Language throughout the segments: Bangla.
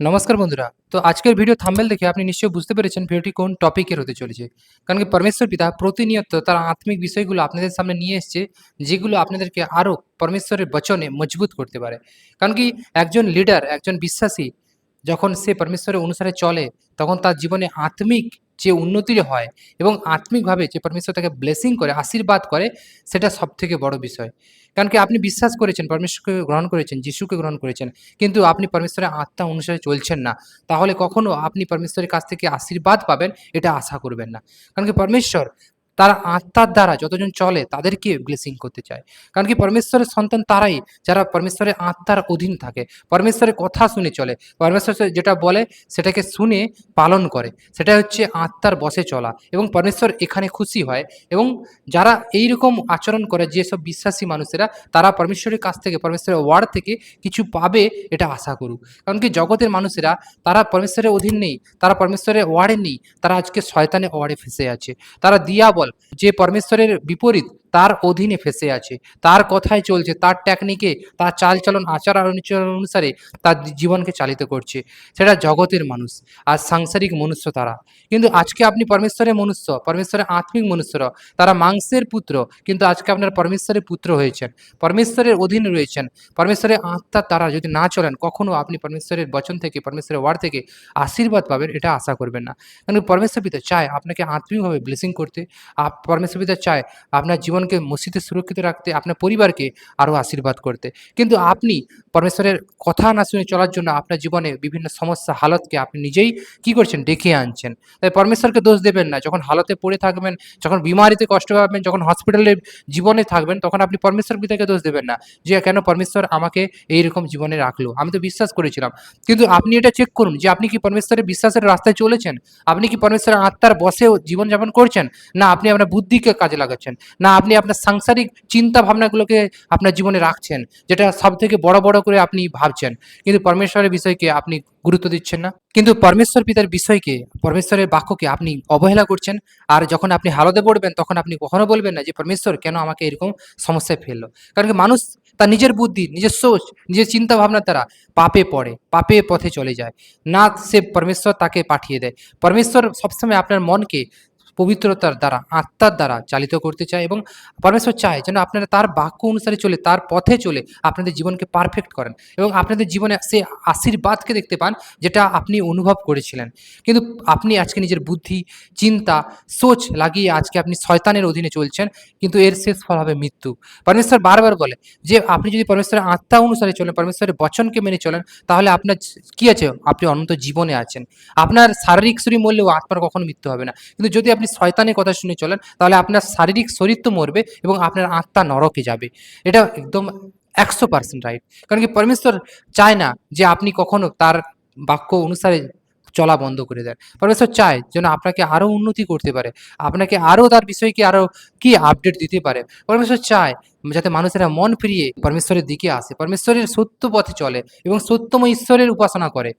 নমস্কার বন্ধুরা। তো আজকের ভিডিও থাম্বেল দেখে আপনি নিশ্চয়ই বুঝতে পেরেছেন ভিডিওটি কোন টপিকের হতে চলেছে। কারণ কি পরমেশ্বর পিতা প্রতিনিয়ত তার আত্মিক বিষয়গুলো আপনাদের সামনে নিয়ে এসছে, যেগুলো আপনাদেরকে আরও পরমেশ্বরের বচনে মজবুত করতে পারে। কারণ কি একজন লিডার একজন বিশ্বাসী, যখন সে পরমেশ্বরের অনুসারে চলে, তখন তার জীবনে আত্মিক যে উন্নতি হয় এবং আত্মিকভাবে যে পরমেশ্বর তাকে ব্লেসিং করে, আশীর্বাদ করে, সেটা সব থেকে বড় বিষয়। কারণ কি আপনি বিশ্বাস করেছেন, পরমেশ্বরকে গ্রহণ করেছেন, যিশুকে গ্রহণ করেছেন, কিন্তু আপনি পরমেশ্বরের আত্মা অনুসারে চলছেন না। তাহলে কখনো আপনি পরমেশ্বরের কাছ থেকে আশীর্বাদ পাবেন, এটা আশা করবেন না। কারণ কি পরমেশ্বর তার আত্মার দ্বারা যতজন চলে তাদেরকে ব্লেসিং করতে চায়। কারণ কি পরমেশ্বরের সন্তান তারাই, যারা পরমেশ্বরের আত্মার অধীন থাকে। পরমেশ্বরের কথা শুনে চলে। পরমেশ্বর যেটা বলে, সেটাকে শুনে পালন করে। সেটা হচ্ছে আত্মার বসে চলা। এবং পরমেশ্বর এখানে খুশি হয়। এবং যারা এই রকম আচরণ করে, যেসব বিশ্বাসী মানুষেরা, তারা পরমেশ্বরের কাছ থেকে, পরমেশ্বরের ওয়ার্ড থেকে কিছু পাবে এটা আশা করুক। কারণ কি জগতের মানুষেরা, তারা পরমেশ্বরের অধীন নেই, তারা পরমেশ্বরের ওয়ার্ডে নেই। তারা আজকে শয়তানের ওয়ার্ডে ফেসে আছে। তারা যে পরমেশ্বরের বিপরীত তার অধীনে ফেসে আছে। তার কথায় চলছে, তার টেকনিকে তার চালচলন, আচার আচরণ অনুসারে তার জীবনকে চালিত করছে। সেটা জগতের মানুষ, আর সাংসারিক মনুষ্য তারা। কিন্তু আজকে আপনি পরমেশ্বরের মনুষ্য, পরমেশ্বরের আত্মিক মনুষ্যরা, তারা মাংসের পুত্র, কিন্তু আজকে আপনার পরমেশ্বরের পুত্র হয়েছেন। পরমেশ্বরের অধীনে রয়েছেন। পরমেশ্বরের আত্মার তারা যদি না চলেন, কখনো আপনি পরমেশ্বরের বচন থেকে, পরমেশ্বরের ওয়ার্ড থেকে আশীর্বাদ পাবেন, এটা আশা করবেন না। কারণ পরমেশ্বর পিতা চায় আপনাকে আত্মিকভাবে ব্লেসিং করতে। পরমেশ্বর পিতা চায় আপনার জীবনকে মসজিদে সুরক্ষিত রাখতে, আপনার পরিবারকে আরও আশীর্বাদ করতে। কিন্তু আপনি পরমেশ্বরের কথা না শুনে চলার জন্য আপনার জীবনে বিভিন্ন সমস্যা, হালতকে আপনি নিজেই কি করছেন? ডেকে আনছেন। তাই পরমেশ্বরকে দোষ দেবেন না। যখন হালতে পড়ে থাকবেন, যখন বিমারিতে কষ্ট পাবেন, যখন হসপিটালে জীবনে থাকবেন, তখন আপনি পরমেশ্বর পিতাকে দোষ দেবেন না। যে কেন পরমেশ্বর আমাকে এইরকম জীবনে রাখল? আমি তো বিশ্বাস করেছিলাম। কিন্তু আপনি এটা চেক করুন যে আপনি কি পরমেশ্বরের বিশ্বাসের রাস্তায় চলেছেন? আপনি কি পরমেশ্বরের আত্মার বসেও জীবনযাপন করছেন? না, আপনি আপনার বুদ্ধিকে কাজে লাগাচ্ছেন। না, আপনি আপনার সাংসারিক চিন্তা ভাবনাগুলোকে আপনার জীবনে রাখছেন, যেটা সব থেকে বড় বড় করে আপনি ভাবছেন। কিন্তু পরমেশ্বরের বিষয়কে আপনি গুরুত্ব দিচ্ছেন না। কিন্তু পরমেশ্বর পিতার বিষয়কে, পরমেশ্বরের বাক্যকে আপনি অবহেলা করছেন, আর যখন আপনি হালতে পড়বেন, তখন আপনি কখনো বলবেন না যে, পরমেশ্বর, কেন আমাকে এরকম সমস্যায় ফেলল? কারণ কি, মানুষ তার নিজের বুদ্ধি, নিজের সোচ, নিজের চিন্তা ভাবনার দ্বারা পাপে পড়ে, পাপে পথে চলে যায়। না, সে পরমেশ্বর তাকে পাঠিয়ে দেয়। পরমেশ্বর সবসময় আপনার মনকে পবিত্রতার দ্বারা, আত্মার দ্বারা চালিত করতে চায় এবং পরমেশ্বর চায় যেন আপনারা তার বাক্য অনুসারে চলে, তার পথে চলে আপনাদের জীবনকে পারফেক্ট করেন এবং আপনাদের জীবনে সে আশীর্বাদকে দেখতে পান যেটা আপনি অনুভব করেছিলেন। কিন্তু আপনি আজকে নিজের বুদ্ধি, চিন্তা, সোচ লাগিয়ে আজকে আপনি শয়তানের অধীনে চলছেন, কিন্তু এর শেষ ফল হবে মৃত্যু। পরমেশ্বর বারবার বলে যে আপনি যদি পরমেশ্বরের আত্মা অনুসারে চলেন, পরমেশ্বরের বচনকে মেনে চলেন, তাহলে আপনার কি আছে? আপনি অনন্ত জীবনে আছেন। আপনার শারীরিক শরীর মরলেও আত্মার কখনো মৃত্যু হবে না। কিন্তু যদি আপনি শয়তানের কথা শুনে চলেন, তাহলে আপনার শারীরিক শরীর তো মরবে এবং আপনার আত্মা নরকে যাবে। এটা একদম একশো পার্সেন্ট রাইট কারণ কি পরমেশ্বর চায় না যে আপনি কখনো তার বাক্য অনুসারে চলা বন্ধ করে দেন। পরমেশ্বর চায় যেন আপনাকে আরও উন্নতি করতে পারে, আপনাকে আরও তার বিষয়কে আরও কি আপডেট দিতে পারে। পরমেশ্বর চায় যাতে মানুষেরা মন ফিরিয়ে পরমেশ্বরের দিকে আসে, পরমেশ্বরের সত্য পথে চলে এবং সত্যময় ঈশ্বরের উপাসনা করে।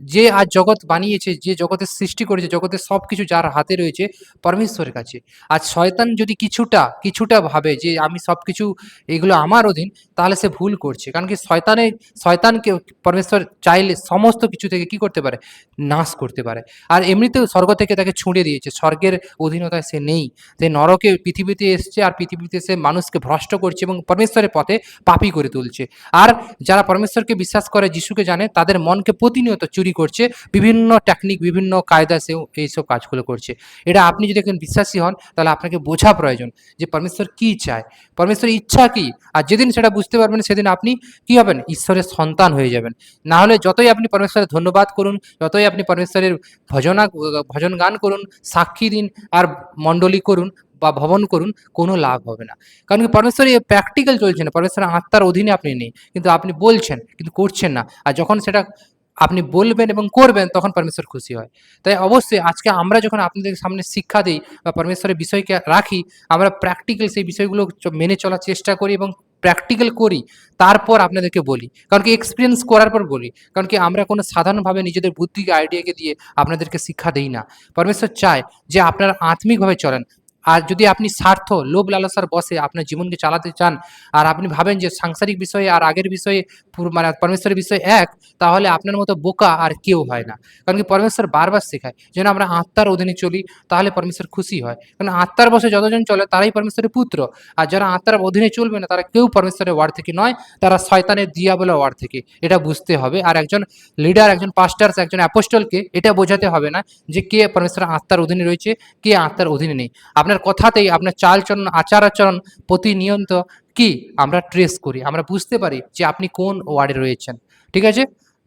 যে আজ জগৎ বানিয়েছে, যে জগতের সৃষ্টি করেছে, জগতের সব কিছু যার হাতে রয়েছে পরমেশ্বরের কাছে। আজ শয়তান যদি কিছুটা কিছুটা ভাবে যে আমি সব কিছু এগুলো আমার অধীন, তাহলে সে ভুল করছে। কারণ কি শয়তানে, শয়তানকে পরমেশ্বর চাইলে সমস্ত কিছু থেকে কি করতে পারে? নাশ করতে পারে। আর এমনিতেও স্বর্গ থেকে তাকে ছুঁড়ে দিয়েছে। স্বর্গের অধীনতায় সে নেই। সে নরকে পৃথিবীতে এসছে আর পৃথিবীতে সে মানুষকে ভ্রষ্ট করছে এবং পরমেশ্বরের পথে পাপি করে তুলছে। আর যারা পরমেশ্বরকে বিশ্বাস করে, যিশুকে জানে, তাদের মনকে প্রতিনিয়ত চুরি করছে, বিভিন্ন টেকনিক বিভিন্ন কায়দা সেও এইসব কাজগুলো করছে। এটা আপনি যদি একজন বিশ্বাসী হন, তাহলে আপনাকে বোঝা প্রয়োজন যে পরমেশ্বর কী চায়। পরমেশ্বরের ইচ্ছা কী? আর যেদিন সেটা বুঝতে পারবেন, সেদিন আপনি কি হবেন? ঈশ্বরের সন্তান হয়ে যাবেন। না হলে যতই আপনি পরমেশ্বরের ধন্যবাদ করুন, যতই আপনি পরমেশ্বরের ভজনা, ভজন গান করুন, সাক্ষী দিন, আর মণ্ডলী করুন, বা ভবন করুন, কোনো লাভ হবে না। কারণ কি, পরমেশ্বর এই প্র্যাকটিক্যাল চলছে না। পরমেশ্বরের আত্মার অধীনে আপনি নেই। কিন্তু আপনি বলছেন, কিন্তু করছেন না। আর যখন সেটা আপনি বলবেন এবং করবেন, তখন পরমেশ্বর খুশি হয়। তাই অবশ্যই আজকে আমরা যখন আপনাদের সামনে শিক্ষা দিই বা পরমেশ্বরের বিষয়কে রাখি, আমরা প্র্যাকটিক্যাল সেই বিষয়গুলো মেনে চলার চেষ্টা করি এবং প্র্যাকটিক্যাল করি, তারপর আপনাদেরকে বলি। কারণ কি এক্সপিরিয়েন্স করার পর বলি। কারণ কি আমরা কোনো সাধারণভাবে নিজেদের বুদ্ধিকে আইডিয়াকে দিয়ে আপনাদেরকে শিক্ষা দিই না। পরমেশ্বর চায় যে আপনারা আত্মিকভাবে চলেন। আর যদি আপনি স্বার্থ লোভ লালসার বসে আপনার জীবনকে চালাতে চান, আর আপনি ভাবেন যে সাংসারিক বিষয়ে আর আগের বিষয়ে মানে পরমেশ্বরের বিষয় এক, তাহলে আপনার মতো বোকা আর কেউ হয় না। কারণ কি পরমেশ্বর বারবার শেখায়, যেন আমরা আত্মার অধীনে চলি, তাহলে পরমেশ্বর খুশি হয়। কারণ আত্মার বসে যতজন চলে, তারাই পরমেশ্বরের পুত্র। আর যারা আত্মার অধীনে চলবে না, তারা কেউ পরমেশ্বরের ওয়ার্ড থেকে নয়, তারা শয়তানের দিয়া বলে ওয়ার্ড থেকে। এটা বুঝতে হবে। আর একজন লিডার একজন পাস্টার্স একজন অ্যাপোস্টলকে এটা বোঝাতে হবে না, যে কে পরমেশ্বর আত্মার অধীনে রয়েছে, কে আত্মার অধীনে নেই। আপনার কথাতেই আপনার চালচলন আচার আচরণ প্রতিনিয়ত কি? আমরা ট্রেস করি আমরা বুঝতে পারি যে আপনি কোন ওয়ার্ডে রয়েছেন ঠিক আছে?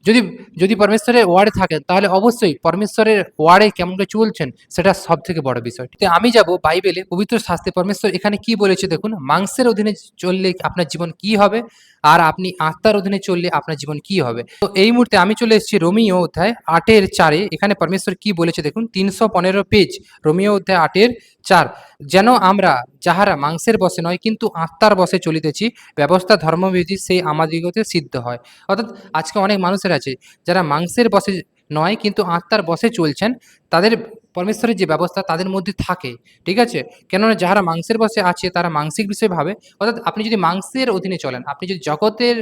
যদি যদি পরমেশ্বরের ওয়ার্ডে থাকেন তাহলে অবশ্যই পরমেশ্বরের ওয়ার্ডে কেমন করে চলছেন, সেটা সব থেকে বড় বিষয়। তো আমি যাব বাইবেলে পবিত্র শাস্ত্রে পরমেশ্বর এখানে কি বলেছে দেখুন, মাংসের অধীনে চললে আপনার জীবন কি হবে, আর আপনি আত্মার অধীনে চললে আপনার জীবন কি হবে। তো এই মুহূর্তে আমি চলে এসেছি রোমিও অধ্যায় আটের চারে, এখানে পরমেশ্বর কি বলেছে দেখুন, তিনশো পনেরো পেজ, রোমিও অধ্যায় আটের চার। যেন আমরা যাহারা মাংসের বসে নয়, কিন্তু আত্মার বসে চলিতেছি, ব্যবস্থা ধর্মবিধি সেই আমাদিগতে সিদ্ধ হয়। অর্থাৎ আজকে অনেক মানুষের আছে, যারা মাংসের বসে নয় কিন্তু আত্মার বসে চলছেন, তাদের পরমেশ্বরের যে ব্যবস্থা তাদের মধ্যে থাকে, ঠিক আছে? কেননা যারা মাংসের বসে আছে তারা মাংসিক বিষয়ে ভাবে, অর্থাৎ আপনি যদি মাংসের অধীনে চলেন, আপনি যদি জগতের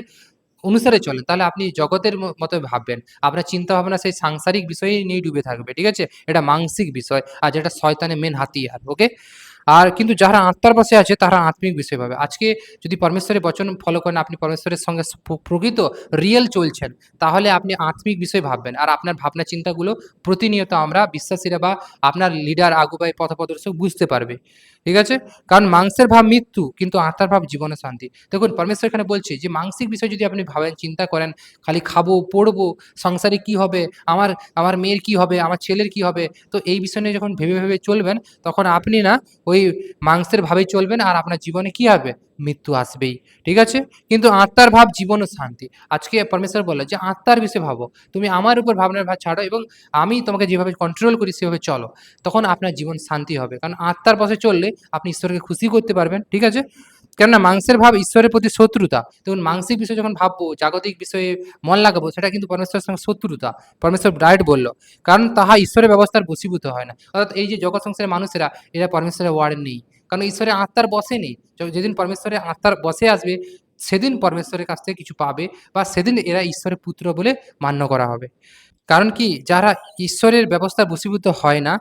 অনুসারে চলেন, তাহলে আপনি জগতের মতো ভাববেন। আপনার চিন্তা ভাবনা সেই সাংসারিক বিষয়ে নিয়ে ডুবে থাকবে, ঠিক আছে? এটা মাংসিক বিষয়, আর যেটা শয়তানের মেন হাতিয়ার ওকে আর কিন্তু যারা আত্মার পাশে আছে, তারা আত্মিক বিষয় পাবে আজকে যদি পরমেশ্বরের বচন ফলো করেন, আপনি পরমেশ্বরের সঙ্গে প্রকৃত রিয়েল চলছেন, তাহলে আপনি আত্মিক বিষয় ভাববেন। আর আপনার ভাবনা চিন্তাগুলো প্রতিনিয়ত আমরা বিশ্বাসীরা বা আপনার লিডার আগুবাই, পথপ্রদর্শক বুঝতে পারবে। ঠিক আছে? কারণ মাংসের ভাব মৃত্যু, কিন্তু আত্মার ভাব জীবনে শান্তি। দেখুন, পরমেশ্বর এখানে বলছে যে মাংসিক বিষয় যদি আপনি ভাবেন, চিন্তা করেন, খালি খাব, পড়ব, সংসারে কি হবে, আমার আমার মেয়ের কি হবে, আমার ছেলের কি হবে, তো এই বিষয় নিয়ে যখন ভেবে ভেবে চলবেন, তখন আপনি না ওই মাংসের ভাবেই চলবেন আর আপনার জীবনে কি হবে? মৃত্যু আসবেই। ঠিক আছে? কিন্তু আত্মার ভাব জীবন শান্তি। আজকে পরমেশ্বর বলে যে, আত্মার বিষয়ে ভাবো। তুমি আমার উপর ভাবনার ভাব ছাড়ো এবং আমি তোমাকে যেভাবে কন্ট্রোল করি, সেভাবে চলো। তখন আপনার জীবন শান্তি হবে। কারণ আত্মার পথে চললে আপনি ঈশ্বরকে খুশি করতে পারবেন, ঠিক আছে? কেননা মাংসের ভাব ঈশ্বরের প্রতি শত্রুতা। তখন মাংসিক বিষয়ে যখন ভাববো, জাগতিক বিষয়ে মন লাগাবো, সেটা কিন্তু পরমেশ্বরের সঙ্গে শত্রুতা। পরমেশ্বর ডাইরেক্ট বলল, কারণ তাহা ঈশ্বরের ব্যবস্থার বসীভূত হয় না। অর্থাৎ এই যে জগৎ সংসারের মানুষেরা, এরা পরমেশ্বরের ওয়ার্ড নেই। কারণ ঈশ্বরের আত্মার বসে নেই। যেদিন পরমেশ্বরের আত্মার বসে আসবে, সেদিন পরমেশ্বরের কাছ থেকে কিছু পাবে বা সেদিন এরা ঈশ্বরের পুত্র বলে মান্য করা হবে। কারণ কি, যারা ঈশ্বরের ব্যবস্থা বসীভূত হয় না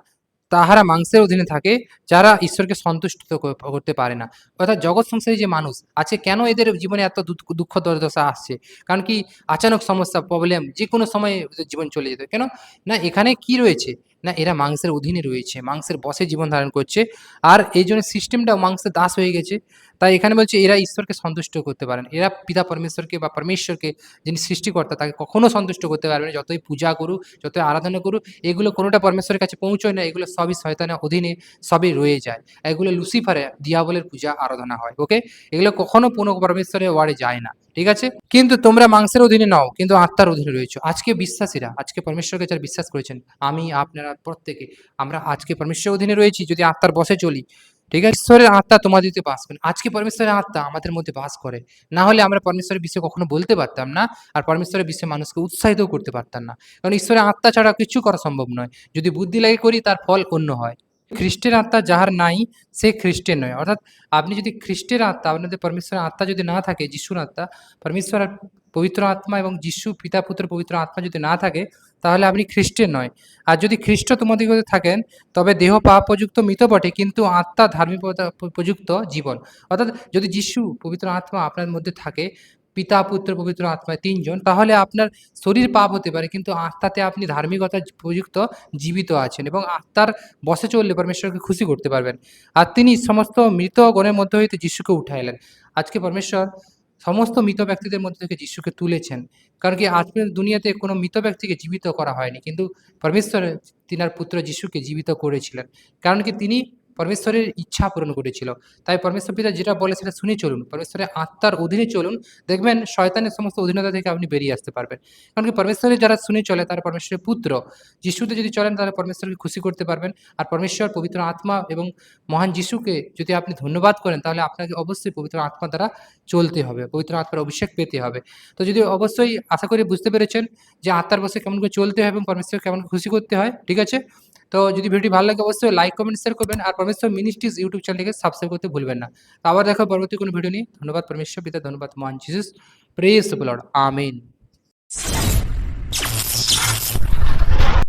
তাহারা মাংসের অধীনে থাকে, যারা ঈশ্বরকে সন্তুষ্ট করতে পারে না। অর্থাৎ জগৎ সংসারী যে মানুষ, আছে কেন এদের জীবনে এত দুঃখ- দুর্দশা আসছে? কারণ কি আচানক সমস্যা প্রবলেম যে কোনো সময়ে জীবন চলে যেত। কেন? না, এখানে কি রয়েছে? না, এরা মাংসের অধীনে রয়েছে, মাংসের বসে জীবন ধারণ করছে। আর এই জন্য সিস্টেমটা মাংসের দাস হয়ে গেছে। তাই এখানে বলছে এরা ঈশ্বরকে সন্তুষ্ট করতে পারেন এরা পিতা পরমেশ্বরকে বা পরমেশ্বরকে যিনি সৃষ্টিকর্তা, তাকে কখনো সন্তুষ্ট করতে পারবে না। যতই পূজা করুক, যতই আরাধনা করুক, এগুলো কোনোটা পরমেশ্বরের কাছে পৌঁছয় না, এগুলো সবই শয়তানের অধীনে সবই রয়ে যায়। এগুলো লুসিফারে দিয়াবলের পূজা, আরাধনা হয় ওকে এগুলো কখনো পুনঃ পরমেশ্বরের ওয়ার্ডে যায় না, ঠিক আছে? কিন্তু তোমরা মাংসের অধীনে নাও, কিন্তু আত্মার অধীনে রয়েছে। আজকে বিশ্বাসীরা, আজকে পরমেশ্বরকে যারা বিশ্বাস করেছেন, আমি, আপনারা, প্রত্যেকে, আমরা আজকে পরমেশ্বরের অধীনে রয়েছি। যদি আত্মার বসে চলি ঠিক আছে? ঈশ্বরের আত্মা তোমাদের বাস করে। আজকে পরমেশ্বরের আত্মা আমাদের মধ্যে বাস করে। না হলে আমরা পরমেশ্বরের বিষয়ে কখনো বলতে পারতাম না আর পরমেশ্বরের বিষয়ে মানুষকে উৎসাহিত করতে পারতাম না। কারণ ঈশ্বরের আত্মা ছাড়া কিছু করা সম্ভব নয়। যদি বুদ্ধি লাগে করি, তার ফল অন্য হয়। খ্রিস্টের আত্মা যাহার নাই, সে খ্রিস্টের নয়। অর্থাৎ আপনি যদি খ্রিস্টের আত্মা, আপনাদের পরমেশ্বরের আত্মা যদি না থাকে, যিশুর আত্মা, পরমেশ্বর পবিত্র আত্মা এবং যিশু পিতা, পুত্র, পবিত্র আত্মা যদি না থাকে, তাহলে আপনি খ্রিস্টের নয়। আর যদি খ্রিস্ট তোমাদের থাকেন, তবে দেহ পাপ প্রযুক্ত মৃত বটে, কিন্তু আত্মা ধার্মিকতা প্রযুক্ত জীবন। অর্থাৎ যদি যিশু পবিত্র আত্মা আপনার মধ্যে থাকে, পিতা, পুত্র, পবিত্র আত্মা তিনজন, তাহলে আপনার শরীর পাপ হতে পারে, কিন্তু আত্মাতে আপনি ধার্মিকতা, প্রযুক্ত, জীবিত আছেন এবং আত্মার বসে চললে পরমেশ্বরকে খুশি করতে পারবেন। আর তিনি সমস্ত মৃত গণের মধ্যে হইতে যিশুকে উঠাইলেন। আজকে পরমেশ্বর সমস্ত মৃত ব্যক্তিদের মধ্যে থেকে যিশুকে তুলেছেন। কারণ কি আজকের দুনিয়াতে কোনো মৃত ব্যক্তিকে জীবিত করা হয়নি। কিন্তু পরমেশ্বর, তিনার পুত্র যিশুকে জীবিত করেছিলেন। কারণ কি তিনি পরমেশ্বরের ইচ্ছা পূরণ করেছিল তাই পরমেশ্বর পিতা যেটা বলে সেটা শুনে চলুন, পরমেশ্বরের আত্মার অধীনে চলুন, দেখবেন শয়তানের সমস্ত অধীনতা থেকে আপনি বেরিয়ে আসতে পারবেন। কারণ কি পরমেশ্বরের যারা শুনে চলে, তারা পরমেশ্বরের পুত্র। যিশুতে যদি চলেন, তাহলে পরমেশ্বরকে খুশি করতে পারবেন। আর পরমেশ্বর পবিত্র আত্মা এবং মহান যিশুকে যদি আপনি ধন্যবাদ করেন, তাহলে আপনাকে অবশ্যই পবিত্র আত্মা দ্বারা চলতে হবে, পবিত্র আত্মার অভিষেক পেতে হবে। তো যদি অবশ্যই আশা করি বুঝতে পেরেছেন যে আত্মার বসে কেমন করে চলতে হয় এবং পরমেশ্বর কেমন খুশি করতে হয়, ঠিক আছে? তো যদি ভিডিওটি ভালো লাগে অবশ্যই লাইক কমেন্ট শেয়ার করবেন। আর পরমেশ্বর মিনিস্ট্রিজ ইউটিউব চ্যানেলকে সাবস্ক্রাইব করতে ভুলবেন না। তো আবার দেখো পরবর্তী কোনো ভিডিও নিয়ে। ধন্যবাদ পরমেশ্বর পিতা ধন্যবাদ মহান জিসুস প্রেস লর্ড আমিন